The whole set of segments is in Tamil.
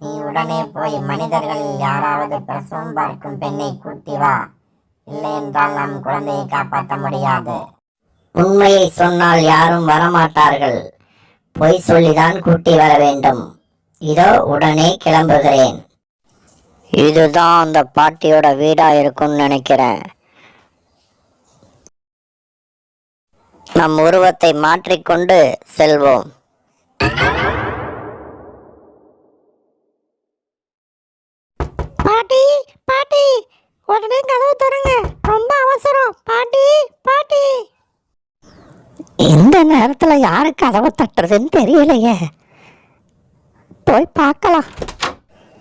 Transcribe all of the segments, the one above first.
நீ உடனே போய் மனிதர்களில் யாராவது பிரசவம் பார்க்கும் பெண்ணை கூட்டி வா. இல்லை என்றால் நம் குழந்தையை காப்பாற்ற முடியாது. உண்மையை சொன்னால் யாரும் வரமாட்டார்கள். பொய் சொல்லிதான் கூட்டி வர வேண்டும். இதோ உடனே கிளம்புகிறேன். இதுதான் அந்த பாட்டியோட வீடா இருக்கும்னு நினைக்கிறேன். நம் உருவத்தை மாற்றிக்கொண்டு செல்வோம். பாட்டி பாட்டி உடனே கதவு தருங்க ரொம்ப அவசரம். பாட்டி பாட்டி. இந்த நேரத்துல யாரு கதவை தட்டுறதுன்னு தெரியலையே. போய் பார்க்கலாம்.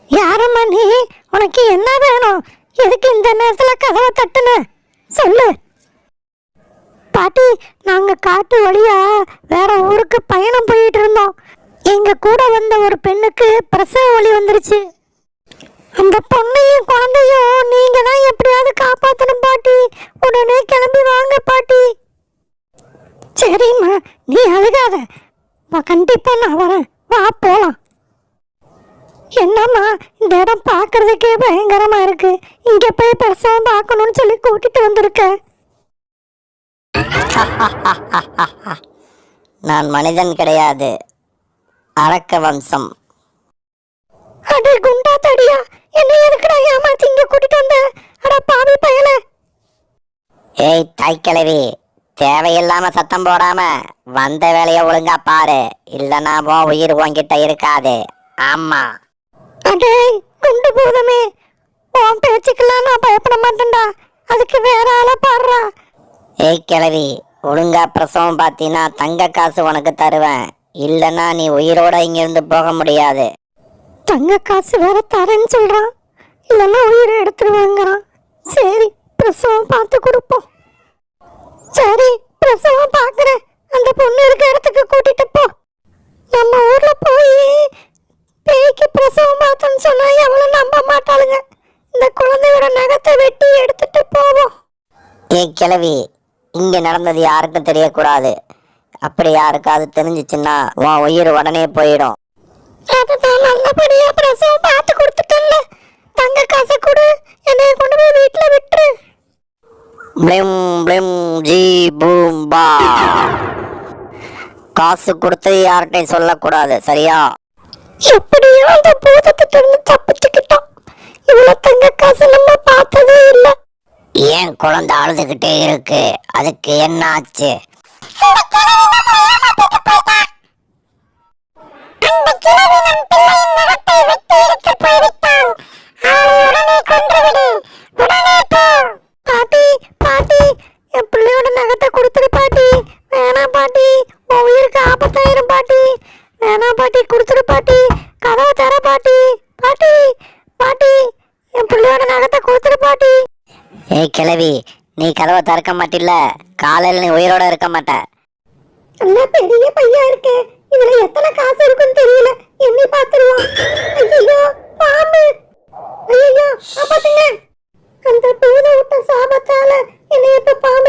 யாரம்மா நீ உனக்கு என்ன வேணும்? எதுக்கு இந்த நேரத்துல கதவை தட்டுன? சொல்லு. பாட்டி நாங்கள் காட்டு வழியா வேற ஊருக்கு பயணம் போயிட்டு இருந்தோம். எங்கள் கூட வந்த ஒரு பெண்ணுக்கு பிரசவ வலி வந்துருச்சு. அந்த பொண்ணையும் குழந்தையும் நீங்கள் தான் எப்படியாவது காப்பாற்றணும் பாட்டி. உடனே கிளம்பி வாங்க பாட்டி. சரிம்மா நீ அழுகாத. வா, நான் வரேன். வா போகலாம் என்னம்மா இந்த இடம் பார்க்கறதுக்கே பயங்கரமாக இருக்குது இங்கே போய் பிரசவம் பார்க்கணும்னு சொல்லி கூட்டிகிட்டு வந்திருக்கேன் நான் மனிதன் கிடையாது. அரக்க வம்சம். அடே குண்டா தடியா என்ன எதுக்குடா ஏமாத்தி இங்க கூட்டிட்டு வந்த? அட பாவி பயல. ஏய் தாய்க்கிழவி தேவையில்லாம சத்தம் போடாம வந்த வேலைய ஒழுங்கா பாரு. இல்லனா உன் உயிர் உன்கிட்ட இருக்காது. ஆமா. அடே குண்டு பூதமே உன் பேச்சுக்கெல்லாம் நான் பயப்பட மாட்டேன்டா. அதுக்கு வேற ஆளை பாடுறா. ஏய் கிழவி ஒழுங்கா பிரசவம் பார்த்தீன்னா தங்க காசு உனக்கு தருவேன். இல்லனா நீ உயிரோட இங்கிருந்து போக முடியாது. தங்க காசு வேற தரேன்னு சொல்றான். இல்லைன்னா உயிரை எடுத்துருவாங்கிறான் சரி பிரசவம் பார்த்து கொடுப்போம். சரி பிரசவம் பார்க்குறேன். அந்த பொண்ணு இருக்க இடத்துக்கு கூட்டிட்டு போ. நம்ம ஊர்ல போய் பேய்க்கு பிரசவம் பார்த்தோன்னு சொன்னா எவ்வளவு நம்ப மாட்டாளுங்க. இந்த குழந்தையோட நகத்தை வெட்டி எடுத்துட்டு போவோம். ஏய் கிழவி இங்க நடந்தது யாருக்கும் தெரியக்கூடாது. அப்படி யாருக்காவது தெரிஞ்சிச்சுன்னா உன் உயிர் உடனே போயிடும். அதுதான் நல்லபடியா பிரசவம் பார்த்து கொடுத்துட்டேன்ல. தங்க காசை கொடு என்னைய கொண்டு போய் வீட்டுல விட்டுரு. பிளிம் பிளிம் ஜி பூம் பா. காசு கொடுத்து யார்கிட்டையும் சொல்லக்கூடாது சரியா? எப்படியோ அந்த பூதத்திட்ட இருந்து தப்பிச்சுக்கிட்டோம் இவ்வளவு தங்க காசு நம்ம பார்த்ததே இல்ல. ஏன் குழந்தை அழுதுகிட்டே இருக்கு? அதுக்கு என்ன ஆச்சு பாட்டி கிளவி நீ கதவை திறக்க மாட்டில்ல? காலையில் நீ உயிரோட இருக்க மாட்ட. நல்லா பெரிய பையா இருக்கு. இதுல எத்தனை காசு இருக்குன்னு தெரியல. எண்ணி பாத்துருவான் ஐயோ பாம்பு. ஐயோ பாத்துங்க. அந்த டூத விட்ட சாபத்தால என்னை இப்ப பாம்பு